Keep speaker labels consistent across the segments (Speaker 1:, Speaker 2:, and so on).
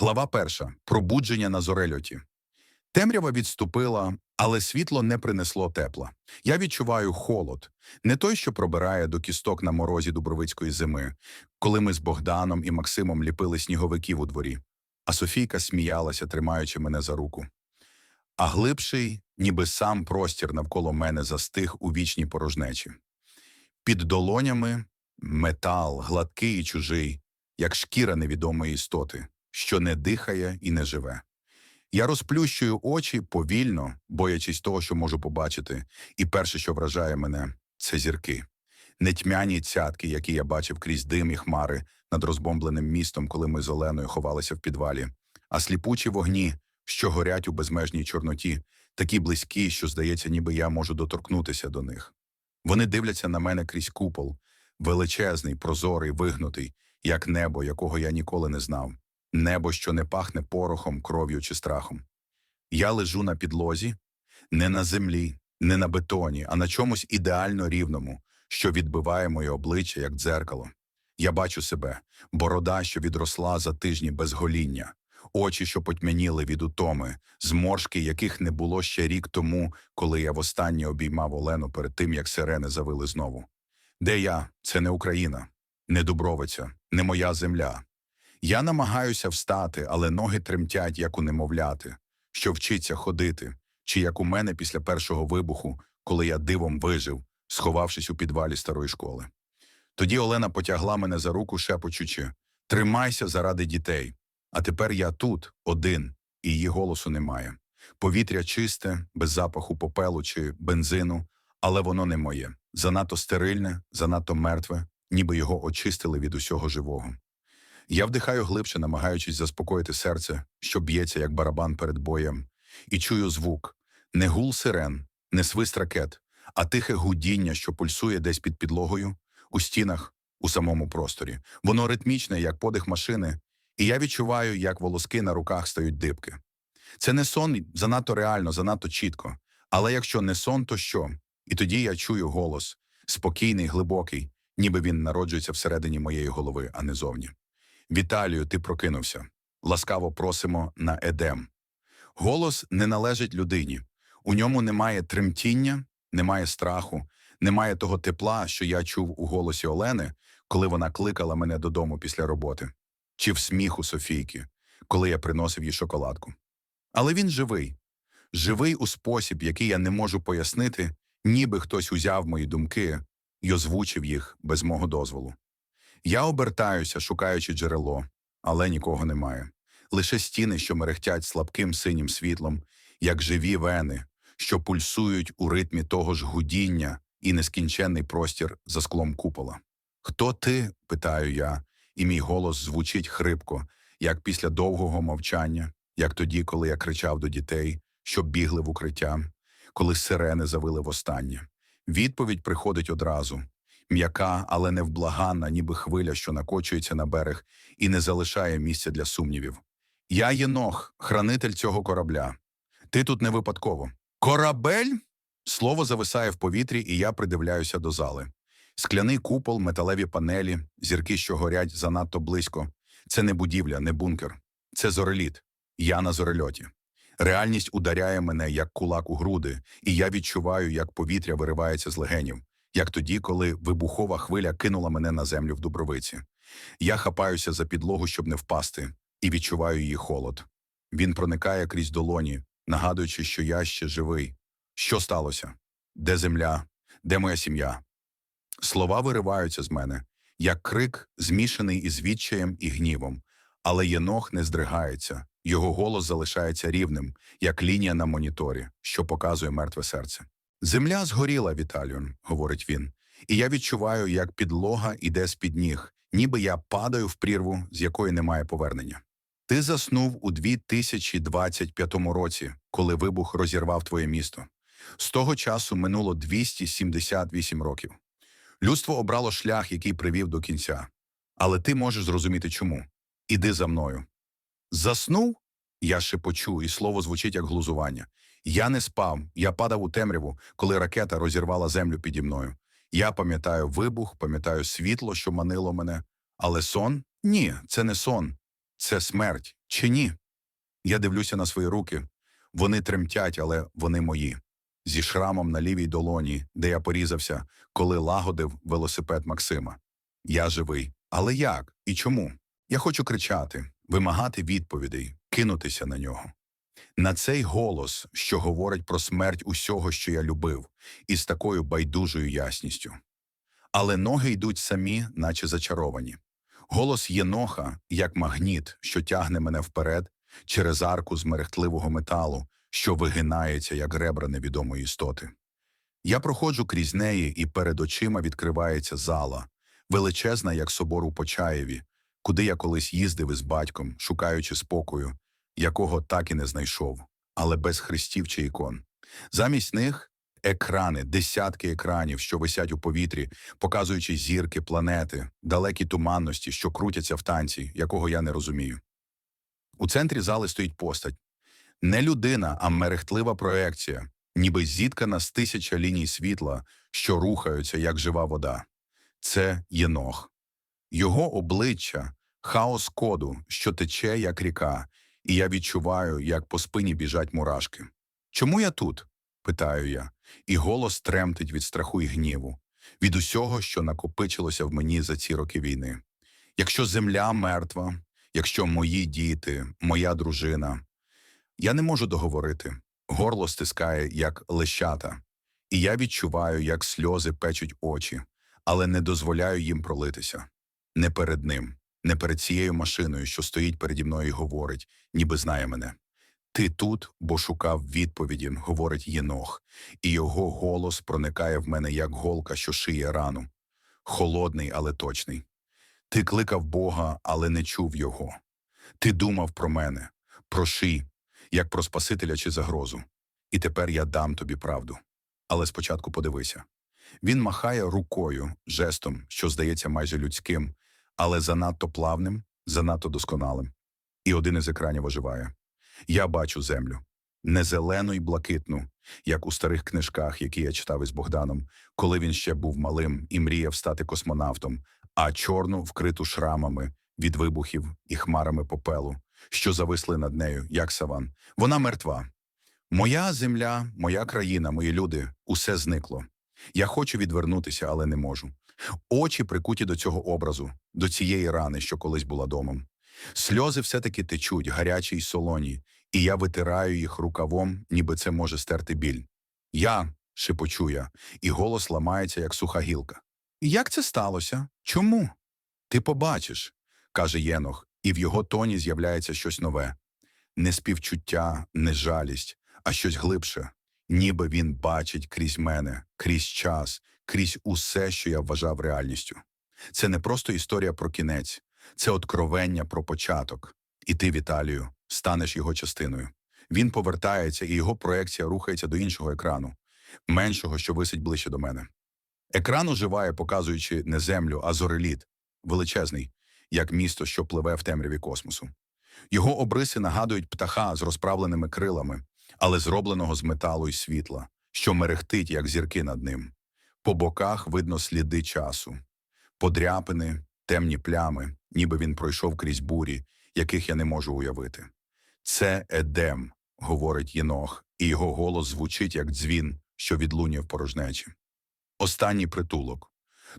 Speaker 1: Глава перша. Пробудження на зорельоті. Темрява відступила, але світло не принесло тепла. Я відчуваю холод, не той, що пробирає до кісток на морозі дубровицької зими, коли ми з Богданом і Максимом ліпили сніговиків у дворі, а Софійка сміялася, тримаючи мене за руку. А глибший, ніби сам простір навколо мене застиг у вічній порожнечі. Під долонями метал, гладкий і чужий, як шкіра невідомої істоти, що не дихає і не живе. Я розплющую очі повільно, боячись того, що можу побачити, і перше, що вражає мене, це зірки. Не тьмяні цятки, які я бачив крізь дим і хмари над розбомбленим містом, коли ми з Оленою ховалися в підвалі, а сліпучі вогні, що горять у безмежній чорноті, такі близькі, що здається, ніби я можу доторкнутися до них. Вони дивляться на мене крізь купол, величезний, прозорий, вигнутий, як небо, якого я ніколи не знав. Небо, що не пахне порохом, кров'ю чи страхом. Я лежу на підлозі, не на землі, не на бетоні, а на чомусь ідеально рівному, що відбиває моє обличчя, як дзеркало. Я бачу себе, борода, що відросла за тижні без гоління, очі, що потьмяніли від утоми, зморшки, яких не було ще рік тому, коли я востаннє обіймав Олену перед тим, як сирени завили знову. Де я? Це не Україна, не Дубровиця, не моя земля. Я намагаюся встати, але ноги тремтять, як у немовляти, що вчиться ходити, чи як у мене після першого вибуху, коли я дивом вижив, сховавшись у підвалі старої школи. Тоді Олена потягла мене за руку, шепочучи Тримайся заради дітей. А тепер я тут, один, і її голосу немає. Повітря чисте, без запаху попелу чи бензину, але воно не моє. Занадто стерильне, занадто мертве, ніби його очистили від усього живого. Я вдихаю глибше, намагаючись заспокоїти серце, що б'ється, як барабан перед боєм, і чую звук не гул сирен, не свист ракет, а тихе гудіння, що пульсує десь під підлогою, у стінах, у самому просторі. Воно ритмічне, як подих машини, і я відчуваю, як волоски на руках стають дибки. Це не сон занадто реально, занадто чітко. Але якщо не сон, то що? І тоді я чую голос спокійний, глибокий, ніби він народжується всередині моєї голови, а не зовні. Віталію, ти прокинувся. Ласкаво просимо на едем. Голос не належить людині. У ньому немає тремтіння, немає страху, немає того тепла, що я чув у голосі Олени, коли вона кликала мене додому після роботи, чи в сміху Софійки, коли я приносив їй шоколадку. Але він живий, живий у спосіб, який я не можу пояснити, ніби хтось узяв мої думки і озвучив їх без мого дозволу. Я обертаюся, шукаючи джерело, але нікого немає. Лише стіни, що мерехтять слабким синім світлом, як живі вени, що пульсують у ритмі того ж гудіння і нескінченний простір за склом купола. Хто ти? питаю я, і мій голос звучить хрипко, як після довгого мовчання, як тоді, коли я кричав до дітей, щоб бігли в укриття, коли сирени завили востаннє. Відповідь приходить одразу м'яка, але невблаганна, ніби хвиля, що накочується на берег і не залишає місця для сумнівів. Я єнох, хранитель цього корабля. Ти тут не випадково. Корабель? Слово зависає в повітрі, і я придивляюся до зали. Скляний купол, металеві панелі, зірки, що горять занадто близько. Це не будівля, не бункер. Це зореліт. Я на зорельоті. Реальність ударяє мене, як кулак у груди, і я відчуваю, як повітря виривається з легенів як тоді, коли вибухова хвиля кинула мене на землю в Дубровиці. Я хапаюся за підлогу, щоб не впасти, і відчуваю її холод. Він проникає крізь долоні, нагадуючи, що я ще живий. Що сталося? Де земля? Де моя сім'я? Слова вириваються з мене, як крик, змішаний із відчаєм і гнівом, але єнох не здригається, його голос залишається рівним, як лінія на моніторі, що показує мертве серце. Земля згоріла, Віталіон, говорить він, і я відчуваю, як підлога іде з під ніг, ніби я падаю в прірву, з якої немає повернення. Ти заснув у 2025 році, коли вибух розірвав твоє місто. З того часу минуло 278 років. Людство обрало шлях, який привів до кінця. Але ти можеш зрозуміти чому. Іди за мною. Заснув? Я шепочу, і слово звучить як глузування. Я не спав, я падав у темряву, коли ракета розірвала землю піді мною. Я пам'ятаю вибух, пам'ятаю світло, що манило мене. Але сон? Ні, це не сон. це смерть чи ні? Я дивлюся на свої руки. Вони тремтять, але вони мої. Зі шрамом на лівій долоні, де я порізався, коли лагодив велосипед Максима. Я живий. Але як і чому? Я хочу кричати, вимагати відповідей, кинутися на нього. На цей голос, що говорить про смерть усього, що я любив, із такою байдужою ясністю. Але ноги йдуть самі, наче зачаровані. Голос Єноха, як магніт, що тягне мене вперед, через арку з мерехтливого металу, що вигинається, як ребра невідомої істоти. Я проходжу крізь неї, і перед очима відкривається зала, величезна, як собор у Почаєві, куди я колись їздив із батьком, шукаючи спокою, якого так і не знайшов, але без хрестів чи ікон. Замість них екрани, десятки екранів, що висять у повітрі, показуючи зірки, планети, далекі туманності, що крутяться в танці, якого я не розумію. У центрі зали стоїть постать. Не людина, а мерехтлива проекція, ніби зіткана з тисяча ліній світла, що рухаються, як жива вода. Це Єнох. Його обличчя хаос коду, що тече, як ріка, і я відчуваю, як по спині біжать мурашки. Чому я тут? питаю я, і голос тремтить від страху і гніву, від усього, що накопичилося в мені за ці роки війни. Якщо земля мертва, якщо мої діти, моя дружина, я не можу договорити. Горло стискає, як лещата, і я відчуваю, як сльози печуть очі, але не дозволяю їм пролитися. Не перед ним, не перед цією машиною, що стоїть переді мною і говорить, ніби знає мене. Ти тут, бо шукав відповіді, говорить Єнох, і його голос проникає в мене, як голка, що шиє рану. Холодний, але точний. Ти кликав Бога, але не чув його. Ти думав про мене, про ши, як про Спасителя чи загрозу. І тепер я дам тобі правду. Але спочатку подивися. Він махає рукою, жестом, що здається майже людським, але занадто плавним, занадто досконалим. І один із екранів оживає. Я бачу землю. Не зелену й блакитну, як у старих книжках, які я читав із Богданом, коли він ще був малим і мріяв стати космонавтом, а чорну, вкриту шрамами від вибухів і хмарами попелу, що зависли над нею, як саван. Вона мертва. Моя земля, моя країна, мої люди усе зникло. Я хочу відвернутися, але не можу. Очі прикуті до цього образу, до цієї рани, що колись була домом. Сльози все-таки течуть, гарячі й солоні, і я витираю їх рукавом, ніби це може стерти біль. Я, шепочу я, і голос ламається, як суха гілка. Як це сталося? Чому? Ти побачиш, каже Єнох, і в його тоні з'являється щось нове. Не співчуття, не жалість, а щось глибше. Ніби він бачить крізь мене, крізь час, крізь усе, що я вважав реальністю. Це не просто історія про кінець, це откровення про початок. І ти, Віталію, станеш його частиною. Він повертається, і його проекція рухається до іншого екрану, меншого, що висить ближче до мене. Екран оживає, показуючи не землю, а зореліт, величезний, як місто, що пливе в темряві космосу. Його обриси нагадують птаха з розправленими крилами, але зробленого з металу і світла, що мерехтить, як зірки над ним. По боках видно сліди часу, подряпини, темні плями, ніби він пройшов крізь бурі, яких я не можу уявити. Це Едем, говорить Єнох, і його голос звучить, як дзвін, що відлунює в порожнечі. Останній притулок.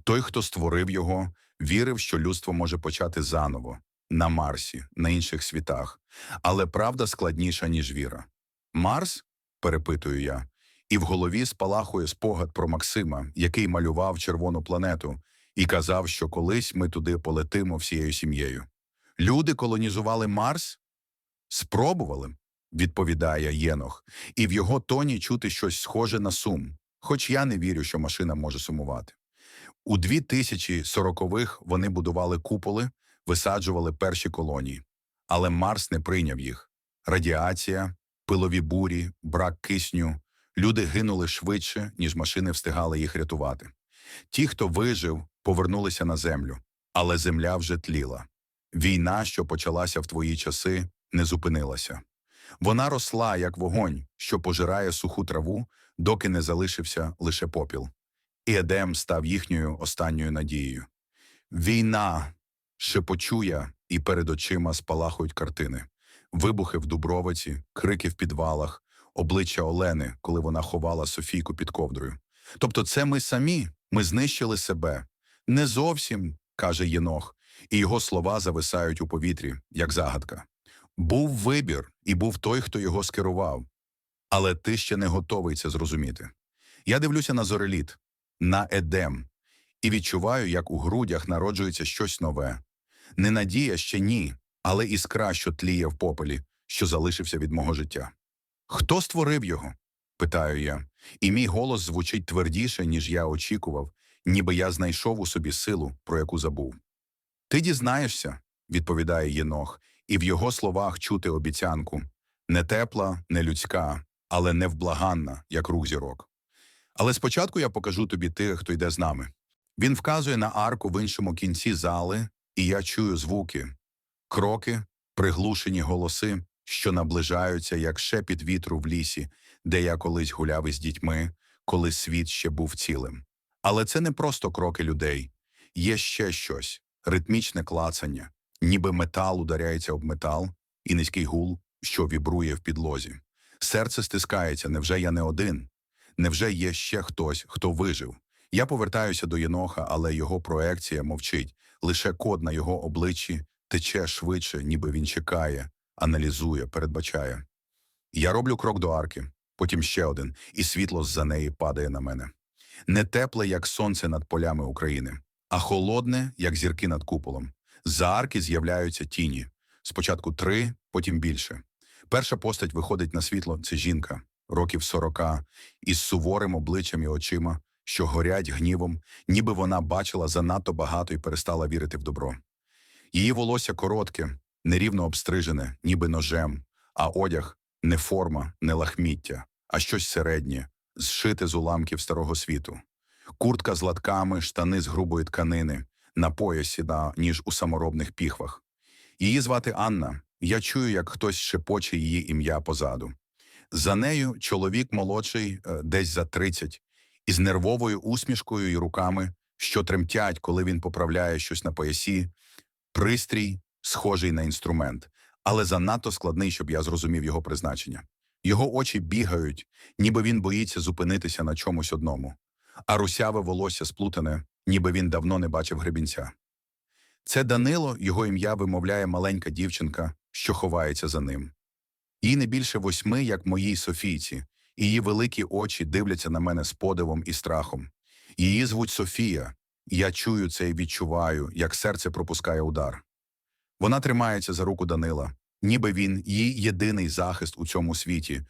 Speaker 1: Той, хто створив його, вірив, що людство може почати заново, на Марсі, на інших світах, але правда складніша, ніж віра. Марс? перепитую я, і в голові спалахує спогад про Максима, який малював червону планету, і казав, що колись ми туди полетимо всією сім'єю. Люди колонізували Марс? Спробували, відповідає Єнох, і в його тоні чути щось схоже на сум, хоч я не вірю, що машина може сумувати. У 2040-х вони будували куполи, висаджували перші колонії, але Марс не прийняв їх. Радіація, пилові бурі, брак кисню. Люди гинули швидше, ніж машини встигали їх рятувати. Ті, хто вижив, повернулися на землю, але земля вже тліла. Війна, що почалася в твої часи, не зупинилася. Вона росла, як вогонь, що пожирає суху траву, доки не залишився лише попіл. І Едем став їхньою останньою надією. Війна, шепочу я, і перед очима спалахують картини. Вибухи в Дубровиці, крики в підвалах, обличчя Олени, коли вона ховала Софійку під ковдрою. Тобто це ми самі, ми знищили себе. Не зовсім, каже Єнох, і його слова зависають у повітрі, як загадка. Був вибір, і був той, хто його скерував. Але ти ще не готовий це зрозуміти. Я дивлюся на зореліт, на едем, і відчуваю, як у грудях народжується щось нове. Не надія ще ні, але іскра, що тліє в попелі, що залишився від мого життя. Хто створив його? питаю я, і мій голос звучить твердіше, ніж я очікував, ніби я знайшов у собі силу, про яку забув. Ти дізнаєшся, відповідає Єнох, і в його словах чути обіцянку не тепла, не людська, але невблаганна, як рух зірок. Але спочатку я покажу тобі тих, хто йде з нами. Він вказує на арку в іншому кінці зали, і я чую звуки, кроки, приглушені голоси, що наближаються, як шепіт вітру в лісі, де я колись гуляв із дітьми, коли світ ще був цілим. Але це не просто кроки людей, є ще щось ритмічне клацання, ніби метал ударяється об метал, і низький гул, що вібрує в підлозі. Серце стискається, невже я не один? Невже є ще хтось, хто вижив? Я повертаюся до Єноха, але його проекція мовчить. Лише код на його обличчі тече швидше, ніби він чекає, аналізує, передбачає. Я роблю крок до арки, потім ще один, і світло з-за неї падає на мене. Не тепле, як сонце над полями України, а холодне, як зірки над куполом. За арки з'являються тіні. Спочатку три, потім більше. Перша постать виходить на світло це жінка, років сорока, із суворим обличчям і очима, що горять гнівом, ніби вона бачила занадто багато і перестала вірити в добро. Її волосся коротке, нерівно обстрижене, ніби ножем, а одяг не форма, не лахміття, а щось середнє, зшите з уламків старого світу. Куртка з латками, штани з грубої тканини, на поясі, да, ніж у саморобних піхвах. Її звати Анна. Я чую, як хтось шепоче її ім'я позаду. За нею чоловік молодший, е, десь за 30, із нервовою усмішкою і руками, що тремтять, коли він поправляє щось на поясі, пристрій, схожий на інструмент, але занадто складний, щоб я зрозумів його призначення. Його очі бігають, ніби він боїться зупинитися на чомусь одному, а русяве волосся сплутане, ніби він давно не бачив гребінця. Це Данило, його ім'я вимовляє маленька дівчинка, що ховається за ним. Їй не більше восьми, як моїй Софійці, її великі очі дивляться на мене з подивом і страхом. Її звуть Софія, я чую це і відчуваю, як серце пропускає удар. Вона тримається за руку Данила, ніби він її єдиний захист у цьому світі,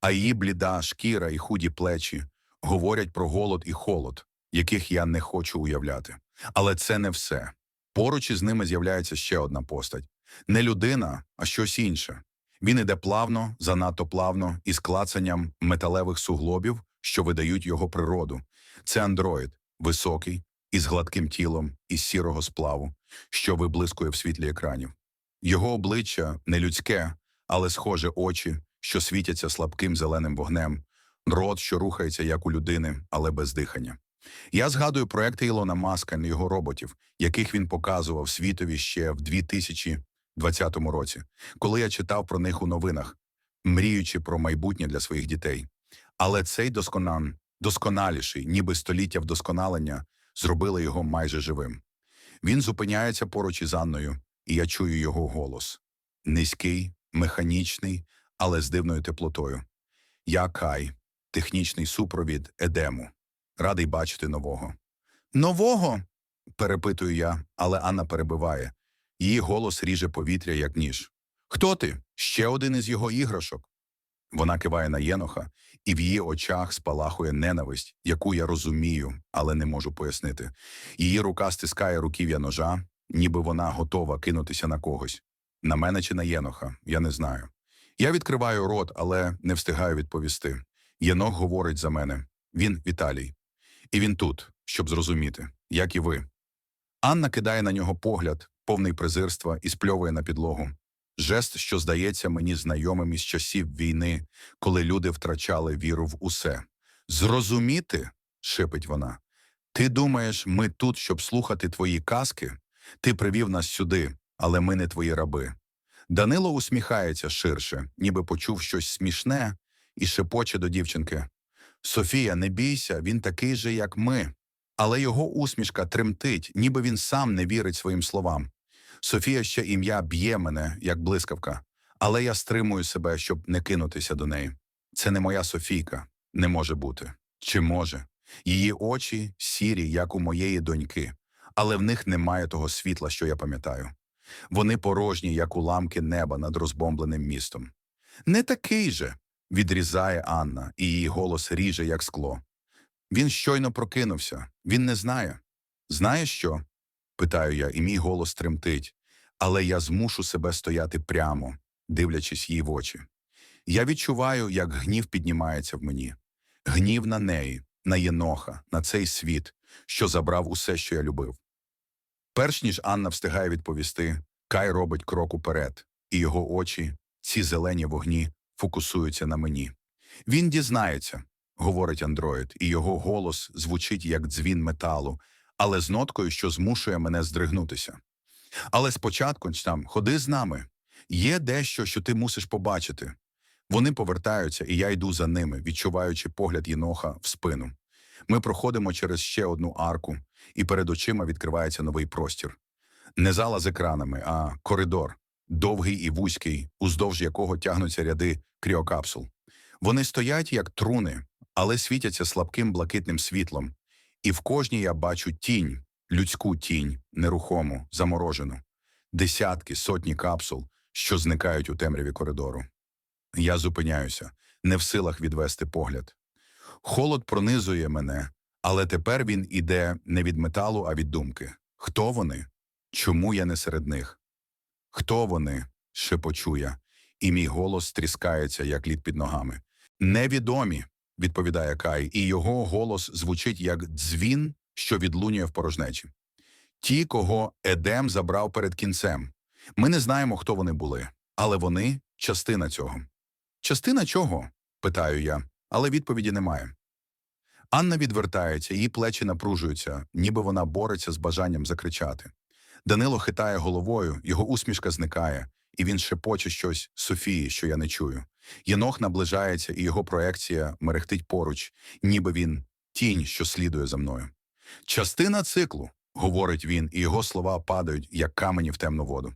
Speaker 1: а її бліда шкіра і худі плечі говорять про голод і холод, яких я не хочу уявляти. Але це не все. Поруч із ними з'являється ще одна постать не людина, а щось інше. Він іде плавно, занадто плавно, із клацанням металевих суглобів, що видають його природу. Це андроїд, високий, із гладким тілом, із сірого сплаву, що виблискує в світлі екранів. Його обличчя не людське, але схоже очі, що світяться слабким зеленим вогнем, рот, що рухається як у людини, але без дихання. Я згадую проекти Ілона Маска на його роботів, яких він показував світові ще в 2020 році, коли я читав про них у новинах, мріючи про майбутнє для своїх дітей. Але цей досконан, досконаліший, ніби століття вдосконалення, зробили його майже живим. Він зупиняється поруч із Анною, і я чую його голос. Низький, механічний, але з дивною теплотою. Я Кай, технічний супровід Едему. Радий бачити нового. Нового? перепитую я, але Анна перебиває. Її голос ріже повітря, як ніж. Хто ти? Ще один із його іграшок. Вона киває на Єноха, і в її очах спалахує ненависть, яку я розумію, але не можу пояснити. Її рука стискає руків'я ножа, ніби вона готова кинутися на когось. На мене чи на Єноха, я не знаю. Я відкриваю рот, але не встигаю відповісти. Єнох говорить за мене. Він Віталій. І він тут, щоб зрозуміти, як і ви. Анна кидає на нього погляд, повний презирства, і спльовує на підлогу. Жест, що здається мені знайомим із часів війни, коли люди втрачали віру в усе. Зрозуміти, шепить вона. Ти думаєш, ми тут, щоб слухати твої казки? Ти привів нас сюди, але ми не твої раби. Данило усміхається ширше, ніби почув щось смішне, і шепоче до дівчинки. Софія, не бійся, він такий же, як ми. Але його усмішка тремтить, ніби він сам не вірить своїм словам. Софія ще ім'я б'є мене, як блискавка, але я стримую себе, щоб не кинутися до неї. Це не моя Софійка, не може бути. Чи може? Її очі сірі, як у моєї доньки, але в них немає того світла, що я пам'ятаю. Вони порожні, як уламки неба над розбомбленим містом. Не такий же, відрізає Анна, і її голос ріже, як скло. Він щойно прокинувся, він не знає. Знає що? Питаю я, і мій голос тремтить, але я змушу себе стояти прямо, дивлячись їй в очі. Я відчуваю, як гнів піднімається в мені. Гнів на неї, на Єноха, на цей світ, що забрав усе, що я любив. Перш ніж Анна встигає відповісти, Кай робить крок уперед, і його очі, ці зелені вогні, фокусуються на мені. Він дізнається, говорить андроїд, і його голос звучить як дзвін металу, але з ноткою, що змушує мене здригнутися. Але спочатку там ходи з нами. Є дещо, що ти мусиш побачити. Вони повертаються, і я йду за ними, відчуваючи погляд Єноха в спину. Ми проходимо через ще одну арку, і перед очима відкривається новий простір. Не зала з екранами, а коридор, довгий і вузький, уздовж якого тягнуться ряди кріокапсул. Вони стоять як труни, але світяться слабким блакитним світлом, і в кожній я бачу тінь, людську тінь, нерухому, заморожену, десятки, сотні капсул, що зникають у темряві коридору. Я зупиняюся, не в силах відвести погляд. Холод пронизує мене, але тепер він іде не від металу, а від думки. Хто вони? Чому я не серед них? Хто вони? шепочу я, і мій голос тріскається, як лід під ногами. Невідомі, відповідає Кай, і його голос звучить як дзвін, що відлунює в порожнечі. Ті, кого Едем забрав перед кінцем. Ми не знаємо, хто вони були, але вони частина цього. Частина чого? питаю я, але відповіді немає. Анна відвертається, її плечі напружуються, ніби вона бореться з бажанням закричати. Данило хитає головою, його усмішка зникає, і він шепоче щось Софії, що я не чую. Єнох наближається, і його проекція мерехтить поруч, ніби він тінь, що слідує за мною. Частина циклу, говорить він, і його слова падають, як камені в темну воду.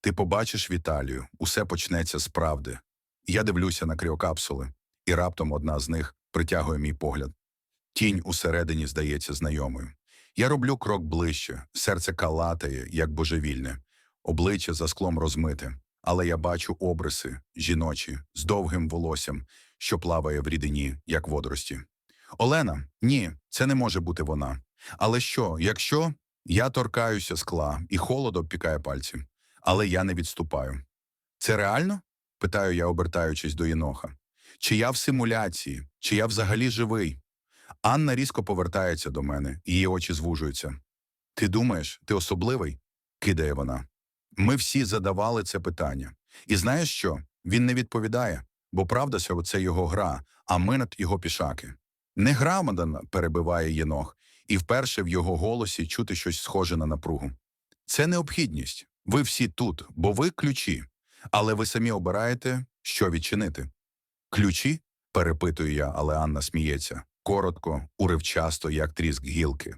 Speaker 1: Ти побачиш Віталію, усе почнеться з правди. Я дивлюся на кріокапсули, і раптом одна з них притягує мій погляд. Тінь усередині здається знайомою. Я роблю крок ближче, серце калатає, як божевільне, обличчя за склом розмите, але я бачу обриси жіночі з довгим волоссям, що плаває в рідині, як водорості. Олена, ні, це не може бути вона. Але що, якщо я торкаюся скла і холод обпікає пальці, але я не відступаю. Це реально? питаю я, обертаючись до Єноха. Чи я в симуляції, чи я взагалі живий? Анна різко повертається до мене, її очі звужуються. Ти думаєш, ти особливий? кидає вона. Ми всі задавали це питання. І знаєш що? Він не відповідає, бо правда, це його гра, а ми над його пішаки. Не перебиває Єнох, і вперше в його голосі чути щось схоже на напругу. Це необхідність. Ви всі тут, бо ви ключі. Але ви самі обираєте, що відчинити. Ключі? перепитую я, але Анна сміється. Коротко, уривчасто, як тріск гілки.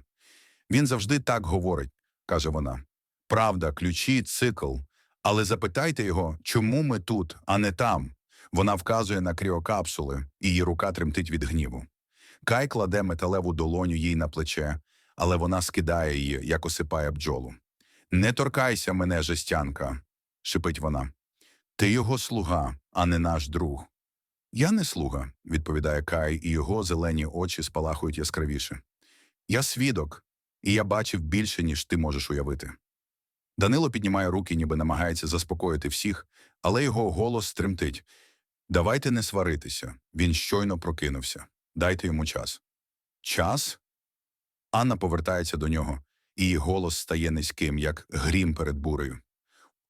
Speaker 1: Він завжди так говорить, каже вона. Правда, ключі, цикл. Але запитайте його, чому ми тут, а не там. Вона вказує на кріокапсули, і її рука тремтить від гніву. Кай кладе металеву долоню їй на плече, але вона скидає її, як осипає бджолу. Не торкайся мене, жестянка, шипить вона. Ти його слуга, а не наш друг. Я не слуга, відповідає Кай, і його зелені очі спалахують яскравіше. Я свідок, і я бачив більше, ніж ти можеш уявити. Данило піднімає руки, ніби намагається заспокоїти всіх, але його голос тремтить. Давайте не сваритися. Він щойно прокинувся. Дайте йому час. Час? Анна повертається до нього, і її голос стає низьким, як грім перед бурею.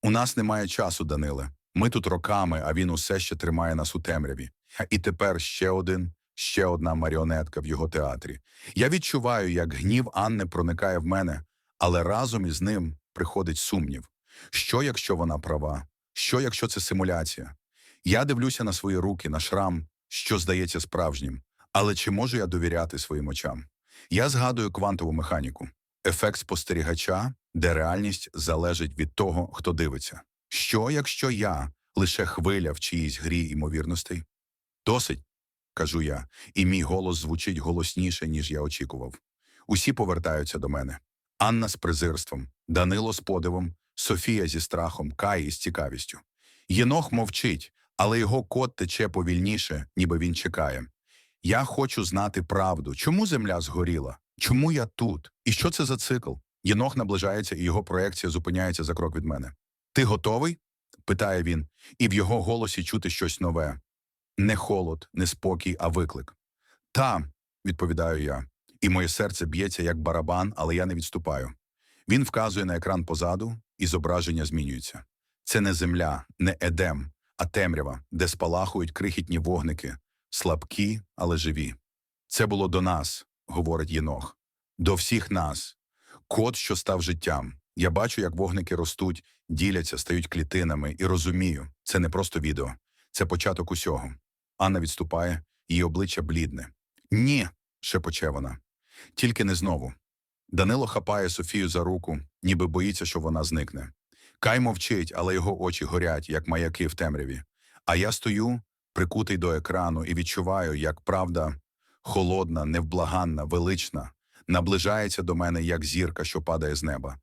Speaker 1: У нас немає часу, Даниле. Ми тут роками, а він усе ще тримає нас у темряві. І тепер ще один, ще одна маріонетка в його театрі. Я відчуваю, як гнів Анни проникає в мене, але разом із ним приходить сумнів. Що, якщо вона права? Що, якщо це симуляція? Я дивлюся на свої руки, на шрам, що здається справжнім. Але чи можу я довіряти своїм очам? Я згадую квантову механіку, ефект спостерігача, де реальність залежить від того, хто дивиться. Що, якщо я лише хвиля в чиїсь грі ймовірностей? Досить, кажу я, і мій голос звучить голосніше, ніж я очікував. Усі повертаються до мене. Анна з презирством, Данило з подивом, Софія зі страхом, Кай із цікавістю. Єнох мовчить, але його кот тече повільніше, ніби він чекає. Я хочу знати правду. Чому земля згоріла? Чому я тут? І що це за цикл? Єнох наближається, і його проекція зупиняється за крок від мене. Ти готовий? питає він, і в його голосі чути щось нове. Не холод, не спокій, а виклик. Та, відповідаю я, і моє серце б'ється як барабан, але я не відступаю. Він вказує на екран позаду, і зображення змінюється. Це не земля, не едем, а темрява, де спалахують крихітні вогники, слабкі, але живі. Це було до нас, говорить Єнох. До всіх нас. Код, що став життям. Я бачу, як вогники ростуть, діляться, стають клітинами, і розумію, це не просто відео, це початок усього. Анна відступає, її обличчя блідне. Ні, шепоче вона. Тільки не знову. Данило хапає Софію за руку, ніби боїться, що вона зникне. Кай мовчить, але його очі горять, як маяки в темряві. А я стою, прикутий до екрану, і відчуваю, як правда холодна, невблаганна, велична, наближається до мене, як зірка, що падає з неба.